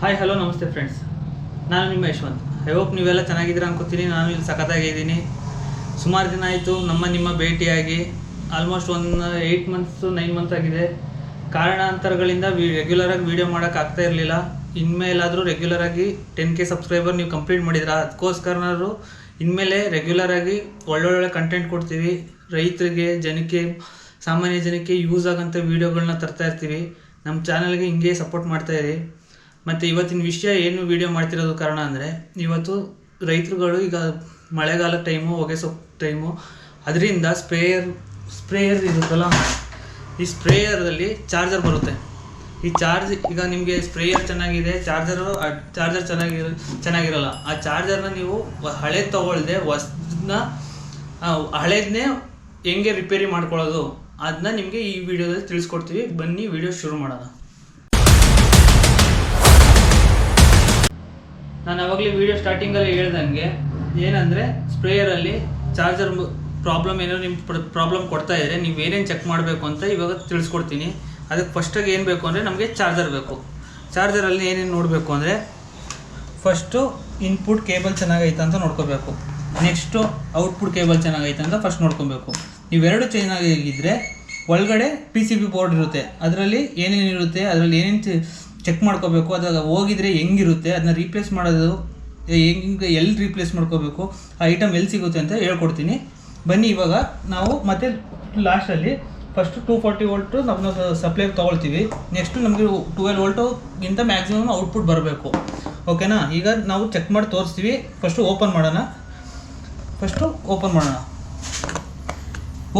Hi hello ನಮಸ್ತೆ friends ನಾನು ನಿಮ್ಮ ಯಶವಂತ್. ಐ ಹೋಪ್ ನೀವೆಲ್ಲ ಚೆನ್ನಾಗಿದ್ದೀರಾ ಅನ್ಕೋತೀನಿ. ನಾನು ಇಲ್ಲಿ ಸಖತ್ತಾಗಿದ್ದೀನಿ ಸುಮಾರು ದಿನ ಆಯಿತು ನಮ್ಮ ನಿಮ್ಮ ಭೇಟಿಯಾಗಿ. ಆಲ್ಮೋಸ್ಟ್ ಒಂದು ಏಯ್ಟ್ ಮಂತ್ಸ್ ನೈನ್ ಮಂತ್ ಆಗಿದೆ. ಕಾರಣಾಂತರಗಳಿಂದ ವಿ ರೆಗ್ಯುಲರಾಗಿ ವೀಡಿಯೋ ಮಾಡೋಕ್ಕಾಗ್ತಾ ಇರಲಿಲ್ಲ. ಇನ್ಮೇಲಾದರೂ ರೆಗ್ಯುಲರಾಗಿ ಟೆನ್ ಕೆ ಸಬ್ಸ್ಕ್ರೈಬರ್ ನೀವು ಕಂಪ್ಲೀಟ್ ಮಾಡಿದ್ರ ಅದಕ್ಕೋಸ್ಕರನಾದ್ರು ಇನ್ಮೇಲೆ ರೆಗ್ಯುಲರಾಗಿ ಒಳ್ಳೊಳ್ಳೆ ಕಂಟೆಂಟ್ ಕೊಡ್ತೀವಿ. ರೈತರಿಗೆ, ಜನಕ್ಕೆ, ಸಾಮಾನ್ಯ ಜನಕ್ಕೆ ಯೂಸ್ ಆಗೋಂಥ ವೀಡಿಯೋಗಳನ್ನ ತರ್ತಾ ಇರ್ತೀವಿ. ನಮ್ಮ ಚಾನಲ್ಗೆ ಹಿಂಗೆ ಸಪೋರ್ಟ್ ಮಾಡ್ತಾ ಇರಿ. ಮತ್ತು ಇವತ್ತಿನ ವಿಷಯ ಏನು ವಿಡಿಯೋ ಮಾಡ್ತಿರೋದು ಕಾರಣ ಅಂದರೆ, ಇವತ್ತು ರೈತರುಗಳು ಈಗ ಮಳೆಗಾಲ ಟೈಮು ಹೊಗೆ ಸೊಪ್ಪು ಟೈಮು ಅದರಿಂದ ಸ್ಪ್ರೇಯರ್ ಸ್ಪ್ರೇಯರ್ ಇರುತ್ತಲ್ಲ? ಈ ಸ್ಪ್ರೇಯರಲ್ಲಿ ಚಾರ್ಜರ್ ಬರುತ್ತೆ. ಈ ಚಾರ್ಜ್ ಈಗ ನಿಮಗೆ ಸ್ಪ್ರೇಯರ್ ಚೆನ್ನಾಗಿದೆ ಚಾರ್ಜರು ಚಾರ್ಜರ್ ಚೆನ್ನಾಗಿರ ಚೆನ್ನಾಗಿರಲ್ಲ. ಆ ಚಾರ್ಜರ್ನ ನೀವು ಹಳೆ ತೊಗೊಳ್ದೆ ಹೊಸದನ್ನ ಹಳೇದನ್ನೇ ಹೆಂಗೆ ರಿಪೇರಿ ಮಾಡ್ಕೊಳ್ಳೋದು? ಅದನ್ನ ನಿಮಗೆ ಈ ವಿಡಿಯೋದಲ್ಲಿ ತಿಳಿಸ್ಕೊಡ್ತೀವಿ. ಬನ್ನಿ ವಿಡಿಯೋ ಶುರು ಮಾಡೋಣ. ನಾನು ಅವಾಗಲೇ ವಿಡಿಯೋ ಸ್ಟಾರ್ಟಿಂಗಲ್ಲಿ ಹೇಳ್ದಂಗೆ ಏನಂದರೆ ಸ್ಪ್ರೇಯರಲ್ಲಿ ಚಾರ್ಜರ್ ಪ್ರಾಬ್ಲಮ್ ಏನೋ ನಿಮ್ಮ ಪ್ರಾಬ್ಲಮ್ ಕೊಡ್ತಾ ಇದ್ದರೆ ನೀವು ಏನೇನು ಚೆಕ್ ಮಾಡಬೇಕು ಅಂತ ಇವಾಗ ತಿಳಿಸ್ಕೊಡ್ತೀನಿ. ಅದಕ್ಕೆ ಫಸ್ಟಾಗಿ ಏನು ಬೇಕು ಅಂದರೆ ನಮಗೆ ಚಾರ್ಜರ್ ಬೇಕು. ಚಾರ್ಜರಲ್ಲಿ ಏನೇನು ನೋಡಬೇಕು ಅಂದರೆ ಫಸ್ಟು ಇನ್ಪುಟ್ ಕೇಬಲ್ ಚೆನ್ನಾಗೈತೆ ಅಂತ ನೋಡ್ಕೋಬೇಕು. ನೆಕ್ಸ್ಟು ಔಟ್ಪುಟ್ ಕೇಬಲ್ ಚೆನ್ನಾಗೈತೆ ಅಂತ ಫಸ್ಟ್ ನೋಡ್ಕೊಬೇಕು. ಇವೆರಡು ಚೆನ್ನಾಗಿದ್ದರೆ ಒಳಗಡೆ ಪಿ ಸಿ ಬಿ ಬೋರ್ಡ್ ಇರುತ್ತೆ. ಅದರಲ್ಲಿ ಏನೇನಿರುತ್ತೆ ಅದರಲ್ಲಿ ಏನೇನು ಚೆಕ್ ಮಾಡ್ಕೋಬೇಕು ಅದು ಹೋಗಿದ್ರೆ ಹೆಂಗಿರುತ್ತೆ ಅದನ್ನ ರೀಪ್ಲೇಸ್ ಮಾಡೋದು ಹೆಂಗೆ ಎಲ್ಲಿ ರೀಪ್ಲೇಸ್ ಮಾಡ್ಕೋಬೇಕು, ಆ ಐಟಮ್ ಎಲ್ಲಿ ಸಿಗುತ್ತೆ ಅಂತ ಹೇಳ್ಕೊಡ್ತೀನಿ. ಬನ್ನಿ ಇವಾಗ ನಾವು ಮತ್ತೆ ಲಾಸ್ಟಲ್ಲಿ ಫಸ್ಟು ಟೂ ಫಾರ್ಟಿ ವೋಲ್ಟು ನಮ್ಮ ಸಪ್ಲೈ ತೊಗೊಳ್ತೀವಿ. ನೆಕ್ಸ್ಟು ನಮಗೆ ಟ್ವೆಲ್ ವೋಲ್ಟುಗಿಂತ ಮ್ಯಾಕ್ಸಿಮಮ್ ಔಟ್ಪುಟ್ ಬರಬೇಕು. ಓಕೆನಾ ಈಗ ನಾವು ಚೆಕ್ ಮಾಡಿ ತೋರಿಸ್ತೀವಿ. ಫಸ್ಟು ಓಪನ್ ಮಾಡೋಣ. ಫಸ್ಟು ಓಪನ್ ಮಾಡೋಣ.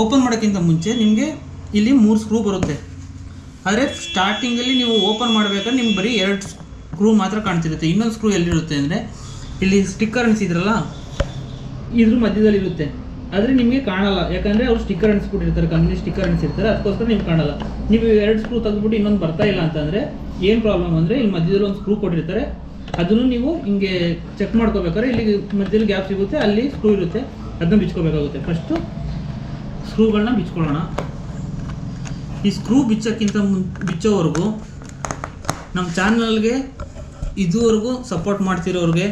ಓಪನ್ ಮಾಡೋಕ್ಕಿಂತ ಮುಂಚೆ ನಿಮಗೆ ಇಲ್ಲಿ ಮೂರು ಸ್ಕ್ರೂ ಬರುತ್ತೆ. ಆದರೆ ಸ್ಟಾರ್ಟಿಂಗಲ್ಲಿ ನೀವು ಓಪನ್ ಮಾಡಬೇಕಾದ್ರೆ ನಿಮ್ಗೆ ಬರೀ ಎರಡು ಸ್ಕ್ರೂ ಮಾತ್ರ ಕಾಣ್ತಿರುತ್ತೆ. ಇನ್ನೊಂದು ಸ್ಕ್ರೂ ಎಲ್ಲಿರುತ್ತೆ ಅಂದರೆ ಇಲ್ಲಿ ಸ್ಟಿಕ್ಕರ್ ಅನಿಸಿದ್ರಲ್ಲ, ಇದ್ರ ಮಧ್ಯದಲ್ಲಿ ಇರುತ್ತೆ. ಆದರೆ ನಿಮಗೆ ಕಾಣಲ್ಲ. ಯಾಕಂದರೆ ಅವ್ರು ಸ್ಟಿಕ್ಕರ್ ಅನಿಸ್ಬಿಟ್ಟಿರ್ತಾರೆ ಕಂಪ್ನಿ ಸ್ಟಿಕ್ಕರ್ ಅನಿಸಿರ್ತಾರೆ. ಅದಕ್ಕೋಸ್ಕರ ನಿಮ್ಗೆ ಕಾಣಲ್ಲ. ನೀವು ಎರಡು ಸ್ಕ್ರೂ ತೆಗೆದ್ಬಿಟ್ಟು ಇನ್ನೊಂದು ಬರ್ತಾ ಇಲ್ಲ ಅಂತಂದರೆ ಏನು ಪ್ರಾಬ್ಲಮ್ ಅಂದರೆ ಇಲ್ಲಿ ಮಧ್ಯದಲ್ಲಿ ಒಂದು ಸ್ಕ್ರೂ ಕೊಟ್ಟಿರ್ತಾರೆ. ಅದನ್ನು ನೀವು ಹಿಂಗೆ ಚೆಕ್ ಮಾಡ್ಕೋಬೇಕಾದ್ರೆ ಇಲ್ಲಿ ಮಧ್ಯದಲ್ಲಿ ಗ್ಯಾಪ್ ಸಿಗುತ್ತೆ, ಅಲ್ಲಿ ಸ್ಕ್ರೂ ಇರುತ್ತೆ. ಅದನ್ನ ಬಿಚ್ಕೋಬೇಕಾಗುತ್ತೆ. ಫಸ್ಟು ಸ್ಕ್ರೂಗಳನ್ನ ಬಿಚ್ಕೊಳ್ಳೋಣ. ಈ ಸ್ಕ್ರೂ ಬಿಚ್ಚೋಕ್ಕಿಂತ ಮುನ್, ಬಿಚ್ಚೋವರೆಗೂ ನಮ್ಮ ಚಾನಲ್ಗೆ ಇದುವರೆಗೂ ಸಪೋರ್ಟ್ ಮಾಡ್ತಿರೋರಿಗೆ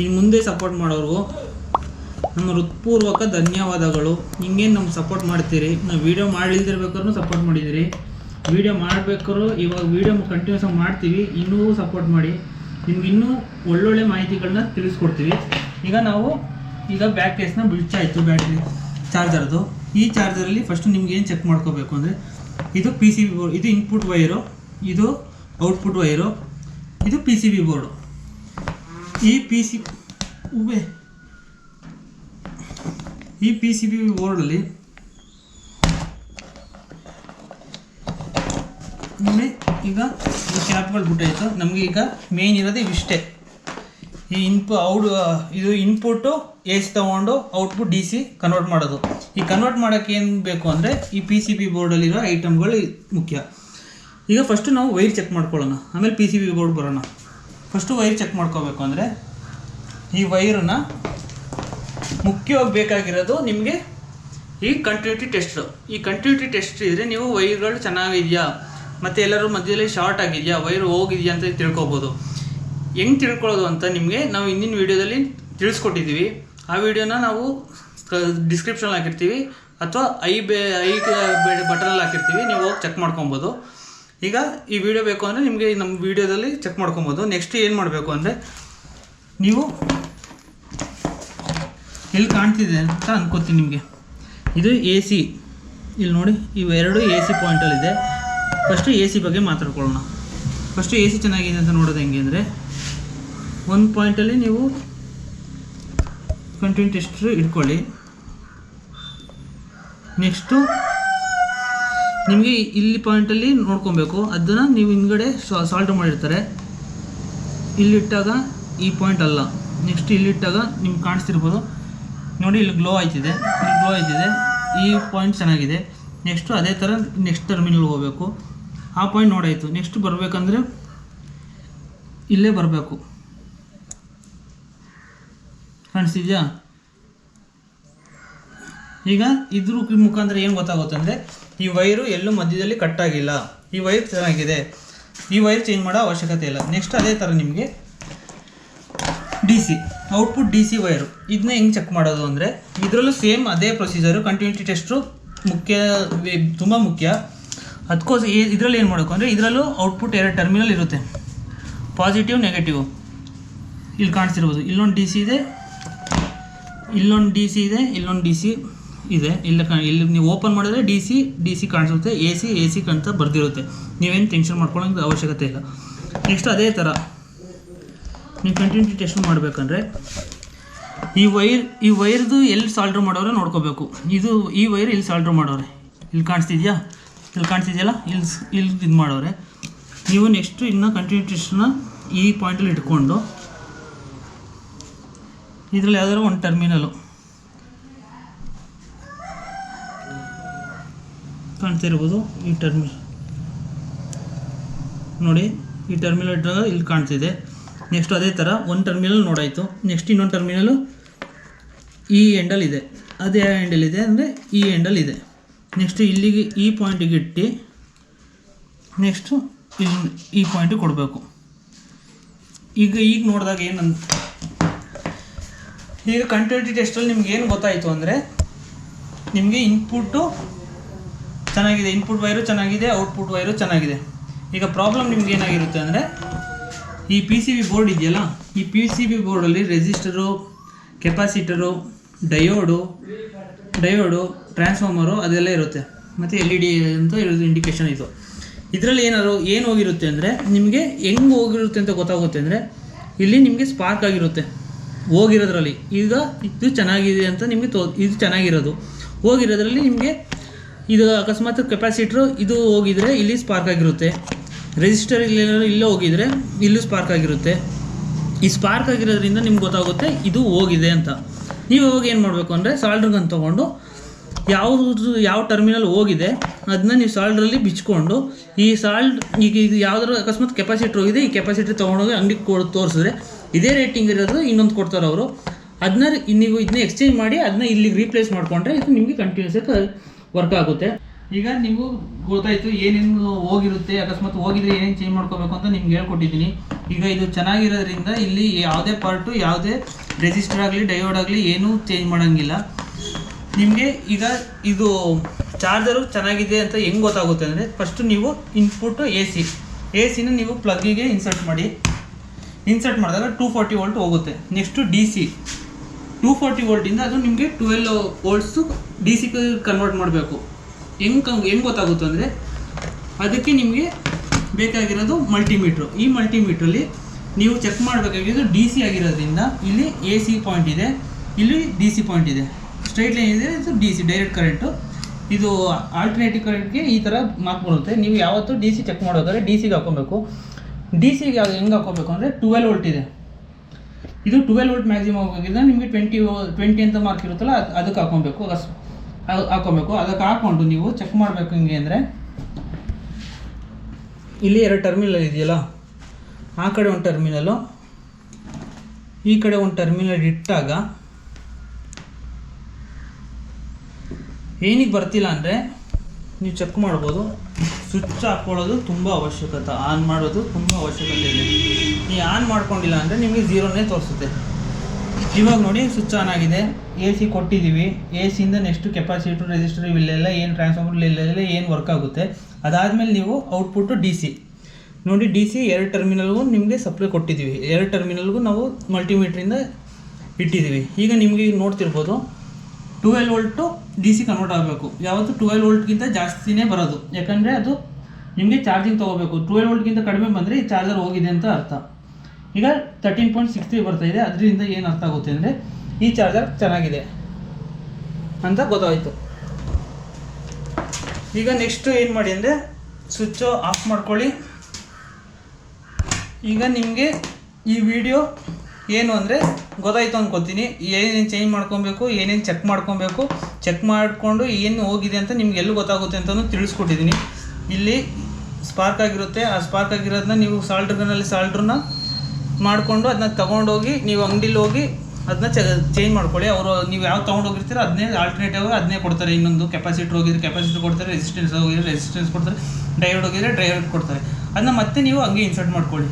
ಇನ್ನು ಮುಂದೆ ಸಪೋರ್ಟ್ ಮಾಡೋರ್ಗೂ ನಮ್ಮ ಹೃತ್ಪೂರ್ವಕ ಧನ್ಯವಾದಗಳು. ಹಿಂಗೇನು ನಮ್ಗೆ ಸಪೋರ್ಟ್ ಮಾಡ್ತೀರಿ? ನಾವು ವೀಡಿಯೋ ಮಾಡಿಲ್ದಿರ್ಬೇಕಾದ್ರೂ ಸಪೋರ್ಟ್ ಮಾಡಿದ್ದೀರಿ ವೀಡಿಯೋ ಮಾಡಬೇಕಾದ್ರೂ ಇವಾಗ ವೀಡಿಯೋ ಕಂಟಿನ್ಯೂಸ್ ಆಗಿ ಮಾಡ್ತೀವಿ. ಇನ್ನೂ ಸಪೋರ್ಟ್ ಮಾಡಿ. ನಿಮ್ಗೆ ಇನ್ನೂ ಒಳ್ಳೊಳ್ಳೆ ಮಾಹಿತಿಗಳನ್ನ ತಿಳಿಸ್ಕೊಡ್ತೀವಿ. ಈಗ ನಾವು, ಈಗ ಬ್ಯಾಕ್ ಕೇಸ್ನ ಬಿಚ್ಚಾಯಿತು ಬ್ಯಾಟ್ರಿ ಚಾರ್ಜರ್ದು ಈ ಚಾರ್ಜರಲ್ಲಿ ಫಸ್ಟ್ ನಿಮ್ಗೆ ಏನು ಚೆಕ್ ಮಾಡ್ಕೋಬೇಕು ಅಂದರೆ ಇದು ಪಿ ಸಿ ಬಿ ಬೋರ್ಡ್ ಇದು ಇನ್ಪುಟ್ ವೈರು ಇದು ಔಟ್ಪುಟ್ ವೈರು ಇದು ಪಿ ಸಿ ಬಿ ಬೋರ್ಡು ಈ ಪಿ ಸಿ ಉಬೆ ಈ ಪಿ ಸಿ ಬಿ ಬೋರ್ಡಲ್ಲಿ ನೋಡಿ, ಈಗ ಈ ಕ್ಯಾಪ್ಗಳು ಬಿಟ್ಟಾಯಿತು. ನಮಗೆ ಈಗ ಮೇಯ್ನ್ ಇರೋದೇ ಇವಿಷ್ಟೇ. ಈ ಇನ್ಪು ಔಟ್ ಇದು ಇನ್ಪುಟ್ಟು ಎ ಸಿ ತೊಗೊಂಡು ಔಟ್ಪುಟ್ ಡಿ ಸಿ ಕನ್ವರ್ಟ್ ಮಾಡೋದು. ಈ ಕನ್ವರ್ಟ್ ಮಾಡೋಕ್ಕೆ ಏನು ಬೇಕು ಅಂದರೆ ಈ ಪಿ ಸಿ ಬಿ ಬೋರ್ಡಲ್ಲಿರೋ ಐಟಮ್ಗಳು ಮುಖ್ಯ. ಈಗ ಫಸ್ಟು ನಾವು ವೈರ್ ಚೆಕ್ ಮಾಡ್ಕೊಳ್ಳೋಣ. ಆಮೇಲೆ ಪಿ ಸಿ ಬಿ ಬೋರ್ಡ್ ಬರೋಣ. ಫಸ್ಟು ವೈರ್ ಚೆಕ್ ಮಾಡ್ಕೋಬೇಕು ಅಂದರೆ ಈ ವೈರನ್ನ ಮುಖ್ಯವಾಗಿ ಬೇಕಾಗಿರೋದು ನಿಮಗೆ ಈ ಕಂಟಿನ್ಯೂಟಿ ಟೆಸ್ಟು ಈ ಕಂಟಿನ್ಯೂಟಿ ಟೆಸ್ಟ್ ಇದ್ದರೆ ನೀವು ವೈರ್ಗಳು ಚೆನ್ನಾಗಿದೆಯಾ? ಮತ್ತು ಎಲ್ಲರೂ ಮಧ್ಯದಲ್ಲಿ ಶಾರ್ಟ್ ಆಗಿದೆಯಾ? ವೈರ್ ಹೋಗಿದೆಯಾ ಅಂತ ತಿಳ್ಕೊಬೋದು. ಹೆಂಗೆ ತಿಳ್ಕೊಳ್ಳೋದು ಅಂತ ನಿಮಗೆ ನಾವು ಹಿಂದಿನ ವೀಡಿಯೋದಲ್ಲಿ ತಿಳಿಸ್ಕೊಟ್ಟಿದ್ದೀವಿ ಆ ವಿಡಿಯೋನ ನಾವು ಡಿಸ್ಕ್ರಿಪ್ಷನ್ ಹಾಕಿರ್ತೀವಿ ಅಥವಾ ಐ ಬೇ, ಐ ಬಟನಲ್ಲಿ ಹಾಕಿರ್ತೀವಿ, ನೀವು ಹೋಗಿ ಚೆಕ್ ಮಾಡ್ಕೊಬೋದು. ಈಗ ಈ ವಿಡಿಯೋ ಬೇಕು ಅಂದರೆ ನಿಮಗೆ ನಮ್ಮ ವಿಡಿಯೋದಲ್ಲಿ ಚೆಕ್ ಮಾಡ್ಕೊಬೋದು. ನೆಕ್ಸ್ಟ್ ಏನು ಮಾಡಬೇಕು ಅಂದರೆ ನೀವು ಎಲ್ಲಿ ಕಾಣ್ತಿದೆ ಅಂತ ಅನ್ಕೋತೀನಿ ನಿಮಗೆ. ಇದು ಎ ಸಿ ಇಲ್ಲಿ ನೋಡಿ ಇವೆರಡು ಎ ಸಿ ಪಾಯಿಂಟಲ್ಲಿದೆ ಫಸ್ಟು ಎ ಸಿ ಬಗ್ಗೆ ಮಾತಾಡ್ಕೊಳ್ಳೋಣ. ಫಸ್ಟು ಎ ಸಿ ಚೆನ್ನಾಗಿದೆ ಅಂತ ನೋಡೋದು ಹೆಂಗೆ ಅಂದರೆ ಒಂದು ಪಾಯಿಂಟಲ್ಲಿ ನೀವು ಕಂಟೆಂಟ್ ಎಷ್ಟು ಇಟ್ಕೊಳ್ಳಿ. ನೆಕ್ಸ್ಟು ನಿಮಗೆ ಇಲ್ಲಿ ಪಾಯಿಂಟಲ್ಲಿ ನೋಡ್ಕೊಬೇಕು. ಅದನ್ನು ನೀವು ಹಿಂದ್ಗಡೆ ಸಾಲ್ಟ್ ಮಾಡಿರ್ತಾರೆ. ಇಲ್ಲಿಟ್ಟಾಗ ಈ ಪಾಯಿಂಟ್ ಅಲ್ಲ. ನೆಕ್ಸ್ಟ್ ಇಲ್ಲಿಟ್ಟಾಗ ನಿಮ್ಗೆ ಕಾಣಿಸ್ತಿರ್ಬೋದು. ನೋಡಿ, ಇಲ್ಲಿ ಗ್ಲೋ ಆಯ್ತಿದೆ. ಇಲ್ಲಿ ಗ್ಲೋ ಆಯ್ತಿದೆ. ಈ ಪಾಯಿಂಟ್ ಚೆನ್ನಾಗಿದೆ. ನೆಕ್ಸ್ಟು ಅದೇ ಥರ ನೆಕ್ಸ್ಟ್ ಟರ್ಮಿನಲ್ಗೆ ಹೋಗಬೇಕು. ಆ ಪಾಯಿಂಟ್ ನೋಡಾಯಿತು. ನೆಕ್ಸ್ಟ್ ಬರಬೇಕಂದ್ರೆ ಇಲ್ಲೇ ಬರಬೇಕು. ಕಾಣಿಸ್ತಿದ್ಯಾ? ಈಗ ಇದ್ರ ಮುಖಾಂತರ ಏನು ಗೊತ್ತಾಗುತ್ತೆ ಅಂದರೆ, ಈ ವೈರು ಎಲ್ಲೂ ಮಧ್ಯದಲ್ಲಿ ಕಟ್ ಆಗಿಲ್ಲ. ಈ ವೈರ್ ಚೆನ್ನಾಗಿದೆ. ಈ ವೈರ್ ಚೇಂಜ್ ಮಾಡೋ ಅವಶ್ಯಕತೆ ಇಲ್ಲ. ನೆಕ್ಸ್ಟ್ ಅದೇ ಥರ ನಿಮಗೆ D C output D C wire ಇದನ್ನ ಹೆಂಗೆ ಚೆಕ್ ಮಾಡೋದು ಅಂದರೆ, ಇದರಲ್ಲೂ ಸೇಮ್ ಅದೇ ಪ್ರೊಸೀಜರು ಕಂಟಿನ್ಯೂಟಿ ಟೆಸ್ಟು ಮುಖ್ಯ ತುಂಬ ಮುಖ್ಯ. ಅದಕ್ಕೋಸ್ಕರ ಇದರಲ್ಲಿ ಏನು ಮಾಡಬೇಕು ಅಂದರೆ, ಇದರಲ್ಲೂ ಔಟ್ಪುಟ್ ಎರಡು ಟರ್ಮಿನಲ್ ಇರುತ್ತೆ. ಪಾಸಿಟಿವ್ ನೆಗೆಟಿವ್ ಇಲ್ಲಿ ಕಾಣಿಸಿರ್ಬೋದು ಇಲ್ಲೊಂದು ಡಿ ಸಿ ಇದೆ. ಇಲ್ಲೊಂದು ಡಿ ಸಿ ಇದೆ, ಇಲ್ಲೊಂದು ಡಿ ಸಿ ಇದೆ. ಇಲ್ಲ ಇಲ್ಲಿ ನೀವು ಓಪನ್ ಮಾಡಿದ್ರೆ ಡಿ ಸಿ ಡಿ ಸಿ ಕಾಣಿಸುತ್ತೆ. ಎ ಸಿ ಎ ಸಿ ಅಂತ ಬರ್ದಿರುತ್ತೆ. ನೀವೇನು ಟೆನ್ಷನ್ ಮಾಡ್ಕೊಳ್ಳೋಂಗೆ ಅವಶ್ಯಕತೆ ಇಲ್ಲ. ನೆಕ್ಸ್ಟ್ ಅದೇ ಥರ ನೀವು ಕಂಟಿನ್ಯೂಟಿ ಟೆಸ್ಟ್ ಮಾಡಬೇಕಂದ್ರೆ ಈ ವೈರ್ ಈ ವೈರ್ದು ಎಲ್ಲಿ ಸಾಲ್ಡ್ರ್ ಮಾಡೋರೆ ನೋಡ್ಕೋಬೇಕು. ಇದು ಈ ವೈರ್ ಇಲ್ಲಿ ಸಾಲ್ಡ್ರ್ ಮಾಡೋರೆ. ಇಲ್ಲಿ ಕಾಣಿಸ್ತಿದ್ಯಾ? ಇಲ್ಲಿ ಕಾಣಿಸ್ತಿದೆಯಲ್ಲ? ಇಲ್ಲಿ ಇಲ್ಲಿ ಇದು ಮಾಡೋರೆ. ನೀವು ನೆಕ್ಸ್ಟು ಇನ್ನು ಕಂಟಿನ್ಯೂ ಟೆಸ್ಟ್ನ ಈ ಪಾಯಿಂಟಲ್ಲಿ ಇಟ್ಕೊಂಡು ಇದರಲ್ಲಿ ಯಾವ್ದಾದ್ರು ಒಂದು ಟರ್ಮಿನಲು ಕಾಣ್ತಿರ್ಬೋದು ಈ ಟರ್ಮಿ ನೋಡಿ, ಈ ಟರ್ಮಿನಲ್ ಇಲ್ಲಿ ಕಾಣ್ತಿದೆ. ನೆಕ್ಸ್ಟ್ ಅದೇ ಥರ ಒಂದು ಟರ್ಮಿನಲ್ ನೋಡಾಯಿತು. ನೆಕ್ಸ್ಟ್ ಇನ್ನೊಂದು ಟರ್ಮಿನಲು ಈ ಎಂಡಲ್ ಇದೆ. ಅದೇ ಇದೆ ಅಂದರೆ ಈ ಎಂಡಲ್ ಇದೆ. ನೆಕ್ಸ್ಟ್ ಇಲ್ಲಿಗೆ ಈ ಪಾಯಿಂಟಿಗೆ ಇಟ್ಟು ನೆಕ್ಸ್ಟು ಇಲ್ಲಿ ಈ ಪಾಯಿಂಟಿಗೆ ಕೊಡಬೇಕು. ಈಗ ಈಗ ನೋಡಿದಾಗ ಏನಂತ ಈಗ ಕಂಟಿನ್ಯೂಟಿ ಟೆಸ್ಟಲ್ಲಿ ನಿಮ್ಗೆ ಏನು ಗೊತ್ತಾಯಿತು ಅಂದರೆ, ನಿಮಗೆ ಇನ್ಪುಟ್ಟು ಚೆನ್ನಾಗಿದೆ ಇನ್ಪುಟ್ ವೈರು ಚೆನ್ನಾಗಿದೆ ಔಟ್ಪುಟ್ ವೈರು ಚೆನ್ನಾಗಿದೆ. ಈಗ ಪ್ರಾಬ್ಲಮ್ ನಿಮ್ಗೆ ಏನಾಗಿರುತ್ತೆ ಅಂದರೆ, ಈ ಪಿ ಸಿ ಬಿ ಬೋರ್ಡ್ ಇದೆಯಲ್ಲ, ಈ P C B ಬೋರ್ಡಲ್ಲಿ resistor capacitor diode diode transformer ಅದೆಲ್ಲ ಇರುತ್ತೆ. ಮತ್ತು ಎಲ್ ಇ ಡಿ ಅಂತ ಇರೋದು ಇಂಡಿಕೇಶನ್ ಇದು. ಇದರಲ್ಲಿ ಏನಾದ್ರು ಏನು ಹೋಗಿರುತ್ತೆ ಅಂದರೆ, ನಿಮಗೆ ಹೆಂಗೆ ಹೋಗಿರುತ್ತೆ ಅಂತ ಗೊತ್ತಾಗುತ್ತೆ ಅಂದರೆ, ಇಲ್ಲಿ ನಿಮಗೆ ಸ್ಪಾರ್ಕ್ ಆಗಿರುತ್ತೆ. ಹೋಗಿರೋದ್ರಲ್ಲಿ. ಈಗ ಇದು ಚೆನ್ನಾಗಿದೆ ಅಂತ ನಿಮಗೆ ತೋ, ಇದು ಚೆನ್ನಾಗಿರೋದು. ಹೋಗಿರೋದ್ರಲ್ಲಿ ನಿಮಗೆ ಇದು ಅಕಸ್ಮಾತ್ ಕೆಪಾಸಿಟ್ರು ಇದು ಹೋಗಿದ್ರೆ ಇಲ್ಲಿ ಸ್ಪಾರ್ಕ್ ಆಗಿರುತ್ತೆ. ರೆಜಿಸ್ಟರ್ ಇಲ್ಲಿ ಇಲ್ಲೇ ಹೋಗಿದ್ರೆ ಇಲ್ಲೂ ಸ್ಪಾರ್ಕ್ ಆಗಿರುತ್ತೆ. ಈ ಸ್ಪಾರ್ಕ್ ಆಗಿರೋದ್ರಿಂದ ನಿಮ್ಗೆ ಗೊತ್ತಾಗುತ್ತೆ ಇದು ಹೋಗಿದೆ ಅಂತ. ನೀವು ಇವಾಗ ಏನು ಮಾಡಬೇಕು ಅಂದರೆ ಸಾಲ್ಡ್ರಗನ್ ತೊಗೊಂಡು ಯಾವುದು, ಯಾವ ಟರ್ಮಿನಲ್ ಹೋಗಿದೆ ಅದನ್ನ ನೀವು ಸಾಲ್ಡ್ರಲ್ಲಿ ಬಿಚ್ಕೊಂಡು ಈ ಸಾಲ್ಡ್ ಈಗ ಇದು ಯಾವ್ದಾದ್ರು ಅಕಸ್ಮಾತ್ ಕೆಪಾಸಿಟ್ರ್ ಹೋಗಿದೆ, ಈ ಕೆಪಾಸಿಟ್ರಿ ತೊಗೊಂಡೋಗಿ ಅಂಗಡಿಗೆ ಕೊಡು, ತೋರಿಸಿದ್ರೆ ಇದೇ ರೇಟಿಂಗ್ ಇರೋದು ಇನ್ನೊಂದು ಕೊಡ್ತಾರೆ ಅವರು. ಅದನ್ನ ನೀವು ಇದನ್ನ ಎಕ್ಸ್ಚೇಂಜ್ ಮಾಡಿ ಅದನ್ನ ಇಲ್ಲಿಗೆ ರೀಪ್ಲೇಸ್ ಮಾಡಿಕೊಂಡ್ರೆ ಇದು ನಿಮಗೆ ಕಂಟಿನ್ಯೂಸ್ ಆಗಿ ವರ್ಕ್ ಆಗುತ್ತೆ. ಈಗ ನೀವು ಗೊತ್ತಾಯಿತು ಏನೇನು ಹೋಗಿರುತ್ತೆ, ಅಕಸ್ಮಾತ್ ಹೋಗಿದ್ರೆ ಏನೇನು ಚೇಂಜ್ ಮಾಡ್ಕೋಬೇಕು ಅಂತ ನಿಮ್ಗೆ ಹೇಳ್ಕೊಟ್ಟಿದ್ದೀನಿ. ಈಗ ಇದು ಚೆನ್ನಾಗಿರೋದ್ರಿಂದ ಇಲ್ಲಿ ಯಾವುದೇ ಪಾರ್ಟು ಯಾವುದೇ ರೆಜಿಸ್ಟರ್ ಆಗಲಿ ಡಯೋಡ್ ಆಗಲಿ ಏನೂ ಚೇಂಜ್ ಮಾಡೋಂಗಿಲ್ಲ. ನಿಮಗೆ ಈಗ ಇದು ಚಾರ್ಜರು ಚೆನ್ನಾಗಿದೆ ಅಂತ ಹೆಂಗೆ ಗೊತ್ತಾಗುತ್ತೆ ಅಂದರೆ ಫಸ್ಟು ನೀವು ಇನ್ಪುಟ್ ಎ ಸಿ ಎ ಸಿನ ನೀವು ಪ್ಲಗ್ಗಿಗೆ ಇನ್ಸರ್ಟ್ ಮಾಡಿ. ಇನ್ಸರ್ಟ್ ಮಾಡಿದಾಗ ಟೂ ಫಾರ್ಟಿ ವೋಲ್ಟ್ ಹೋಗುತ್ತೆ. Next D C two forty ವೋಲ್ಟಿಂದ ಅದು ನಿಮಗೆ twelve volts D C convert ಮಾಡಬೇಕು. ಹೆಂಗೆ ಹೆಂಗೆ ಗೊತ್ತಾಗುತ್ತೆ ಅಂದರೆ ಅದಕ್ಕೆ ನಿಮಗೆ ಬೇಕಾಗಿರೋದು ಮಲ್ಟಿಮೀಟ್ರು ಈ ಮಲ್ಟಿಮೀಟ್ರಲ್ಲಿ ನೀವು ಚೆಕ್ ಮಾಡಬೇಕಾಗಿರೋದು ಡಿ ಸಿ ಆಗಿರೋದ್ರಿಂದ ಇಲ್ಲಿ ಎ ಸಿ ಪಾಯಿಂಟ್ ಇದೆ, ಇಲ್ಲಿ ಡಿ ಸಿ ಪಾಯಿಂಟ್ ಇದೆ. ಸ್ಟ್ರೈಟ್ ಲೈನ್ ಇದೆ, ಇದು ಡಿ ಸಿ ಡೈರೆಕ್ಟ್ ಕರೆಂಟು ಇದು ಆಲ್ಟರ್ನೇಟಿವ್ ಕರೆಂಟ್ಗೆ ಈ ಥರ ಮಾರ್ಕ್ ಬರುತ್ತೆ. ನೀವು ಯಾವತ್ತೂ ಡಿ ಸಿ ಚೆಕ್ ಮಾಡೋದಾದ್ರೆ ಡಿ ಸಿಗೆ ಹಾಕೊಬೇಕು ಡಿ ಸಿಗೆ ಯಾವ್ದು ಹೆಂಗೆ ಹಾಕೋಬೇಕು ಅಂದರೆ ಟ್ವೆಲ್ ವೋಲ್ಟ್ ಇದೆ. ಇದು ಟ್ವೆಲ್ ವೋಲ್ಟ್ ಮ್ಯಾಕ್ಸಿಮಮ್ ಹೋಗಿದ್ರೆ ನಿಮಗೆ ಟ್ವೆಂಟಿ ಟ್ವೆಂಟಿ ಅಂತ ಮಾರ್ಕ್ ಇರುತ್ತಲ್ಲ, ಅದು, ಅದಕ್ಕೆ ಹಾಕೊಬೇಕು ಅದು ಹಾಕೊಬೇಕು. ಅದಕ್ಕೆ ಹಾಕ್ಕೊಂಡು ನೀವು ಚೆಕ್ ಮಾಡಬೇಕು ಹಿಂಗೆ ಅಂದರೆ, ಇಲ್ಲಿ ಎರಡು ಟರ್ಮಿನಲ್ ಇದೆಯಲ್ಲ, ಆ ಕಡೆ ಒಂದು ಟರ್ಮಿನಲು ಈ ಕಡೆ ಒಂದು ಟರ್ಮಿನಲ್ ಇಟ್ಟಾಗ ಏನಿಗೆ ಬರ್ತಿಲ್ಲ ಅಂದರೆ, ನೀವು ಚೆಕ್ ಮಾಡ್ಬೋದು. ಸ್ವಿಚ್ ಹಾಕ್ಕೊಳ್ಳೋದು ತುಂಬ ಅವಶ್ಯಕತೆ, ಆನ್ ಮಾಡೋದು ತುಂಬ ಅವಶ್ಯಕತೆ ಇದೆ. ನೀವು ಆನ್ ಮಾಡ್ಕೊಂಡಿಲ್ಲ ಅಂದರೆ ನಿಮಗೆ ಝೀರೋನೇ ತೋರಿಸುತ್ತೆ. ಇವಾಗ ನೋಡಿ ಸ್ವಿಚ್ ಆನ್ ಆಗಿದೆ ಎ ಸಿ ಕೊಟ್ಟಿದ್ದೀವಿ ಎ ಸಿಯಿಂದ ನೆಕ್ಸ್ಟ್ ಕೆಪಾಸಿಟರ್ ರೆಜಿಸ್ಟರ್ ಇಲ್ಲೆಲ್ಲ ಏನು ಟ್ರಾನ್ಸ್ಫಾರ್ಮರ್ ಇಲ್ಲೆಲ್ಲ ಏನು ವರ್ಕ್ ಆಗುತ್ತೆ, ಅದಾದಮೇಲೆ ನೀವು ಔಟ್ಪುಟ್ಟು ಡಿ ಸಿ ನೋಡಿ ಡಿ ಸಿ ಎರಡು ಟರ್ಮಿನಲ್ಗೂ ನಿಮಗೆ ಸಪ್ಲೈ ಕೊಟ್ಟಿದ್ದೀವಿ ಎರಡು ಟರ್ಮಿನಲ್ಗೂ ನಾವು ಮಲ್ಟಿಮೀಟ್ರಿಂದ ಇಟ್ಟಿದ್ದೀವಿ ಈಗ ನಿಮಗೆ ನೋಡ್ತಿರ್ಬೋದು twelve volt D C convert ಆಗಬೇಕು. ಯಾವತ್ತು ಟುವೆಲ್ ವೋಲ್ಟ್ಗಿಂತ ಜಾಸ್ತಿನೇ ಬರೋದು. ಯಾಕಂದರೆ ಅದು ನಿಮಗೆ ಚಾರ್ಜಿಂಗ್ ತೊಗೋಬೇಕು. ಟುವೆಲ್ ವೋಲ್ಟ್ಗಿಂತ ಕಡಿಮೆ ಬಂದರೆ ಈ ಚಾರ್ಜರ್ ಹೋಗಿದೆ ಅಂತ ಅರ್ಥ. ಈಗ ತರ್ಟೀನ್ ಪಾಯಿಂಟ್ ಸಿಕ್ಸ್ ತ್ರೀ ಬರ್ತಾ ಇದೆ. ಅದರಿಂದ ಏನು ಅರ್ಥ ಆಗುತ್ತೆ ಅಂದರೆ ಈ ಚಾರ್ಜರ್ ಚೆನ್ನಾಗಿದೆ ಅಂತ ಗೊತ್ತಾಯಿತು. ಈಗ ನೆಕ್ಸ್ಟು ಏನು ಮಾಡಿ ಅಂದರೆ ಸ್ವಿಚ್ಚು ಆಫ್ ಮಾಡ್ಕೊಳ್ಳಿ. ಈಗ ನಿಮಗೆ ಈ ವಿಡಿಯೋ ಏನು ಅಂದರೆ ಗೊತ್ತಾಯ್ತು ಅಂದ್ಕೋತೀನಿ ಏನೇನು ಚೇಂಜ್ ಮಾಡ್ಕೊಬೇಕು, ಏನೇನು ಚೆಕ್ ಮಾಡ್ಕೊಬೇಕು ಚೆಕ್ ಮಾಡಿಕೊಂಡು ಏನು ಹೋಗಿದೆ ಅಂತ ನಿಮ್ಗೆ ಎಲ್ಲಿ ಗೊತ್ತಾಗುತ್ತೆ ಅಂತಲೂ ತಿಳಿಸ್ಕೊಟ್ಟಿದ್ದೀನಿ ಇಲ್ಲಿ ಸ್ಪಾರ್ಕ್ ಆಗಿರುತ್ತೆ. ಆ ಸ್ಪಾರ್ಕ್ ಆಗಿರೋದನ್ನ ನೀವು ಸಾಲ್ಟ್ರನಲ್ಲಿ ಸಾಲ್ಟ್ರನ್ನ ಮಾಡಿಕೊಂಡು ಅದನ್ನ ತೊಗೊಂಡೋಗಿ ನೀವು ಅಂಗಡಿಲಿ ಹೋಗಿ ಅದನ್ನ ಚೇಂಜ್ ಮಾಡ್ಕೊಳ್ಳಿ. ಅವರು ನೀವು ಯಾವ ತೊಗೊಂಡೋಗಿರ್ತೀರೋ ಅದನ್ನೇ ಆಲ್ಟರ್ನೇಟಿವ್ ಅದನ್ನೇ ಕೊಡ್ತಾರೆ. ಇನ್ನೊಂದು ಕೆಪಾಸಿಟರ್ ಹೋಗಿದ್ರೆ ಕೆಪಾಸಿಟರ್ ಕೊಡ್ತಾರೆ ರೆಸಿಸ್ಟೆನ್ಸ್ ಹೋಗಿದ್ರೆ ರೆಸಿಸ್ಟೆನ್ಸ್ ಕೊಡ್ತಾರೆ ಡ್ರೈವರ್ ಹೋಗಿದ್ರೆ ಡ್ರೈವರ್ ಕೊಡ್ತಾರೆ. ಅದನ್ನ ಮತ್ತೆ ನೀವು ಹಂಗೆ ಇನ್ಸರ್ಟ್ ಮಾಡ್ಕೊಳ್ಳಿ.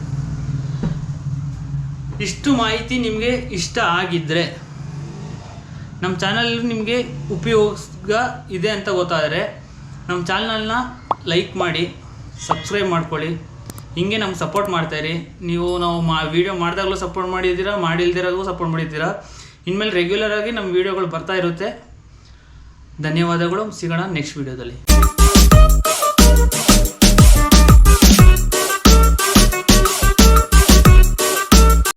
ಇಷ್ಟು ಮಾಹಿತಿ ನಿಮಗೆ ಇಷ್ಟ ಆಗಿದ್ದರೆ ನಮ್ಮ ಚಾನಲ್ ನಿಮಗೆ ಉಪಯೋಗ ಇದೆ ಅಂತ ಗೊತ್ತಾದರೆ ನಮ್ಮ ಚಾನಲ್ನ ಲೈಕ್ ಮಾಡಿ ಸಬ್ಸ್ಕ್ರೈಬ್ ಮಾಡ್ಕೊಳ್ಳಿ. ಹಿಂಗೆ ನಮ್ಗೆ ಸಪೋರ್ಟ್ ಮಾಡ್ತಾಯಿರಿ ನೀವು ನಾವು ಮಾ ವೀಡಿಯೋ ಮಾಡಿದಾಗಲೂ ಸಪೋರ್ಟ್ ಮಾಡಿದ್ದೀರಾ ಮಾಡಿಲ್ದಿರಾಗೂ ಸಪೋರ್ಟ್ ಮಾಡಿದ್ದೀರಾ. ಇನ್ಮೇಲೆ ರೆಗ್ಯುಲರ್ ಆಗಿ ನಮ್ಮ ವೀಡಿಯೋಗಳು ಬರ್ತಾ ಇರುತ್ತೆ. ಧನ್ಯವಾದಗಳು. ಸಿಗೋಣ ನೆಕ್ಸ್ಟ್ ವೀಡಿಯೋದಲ್ಲಿ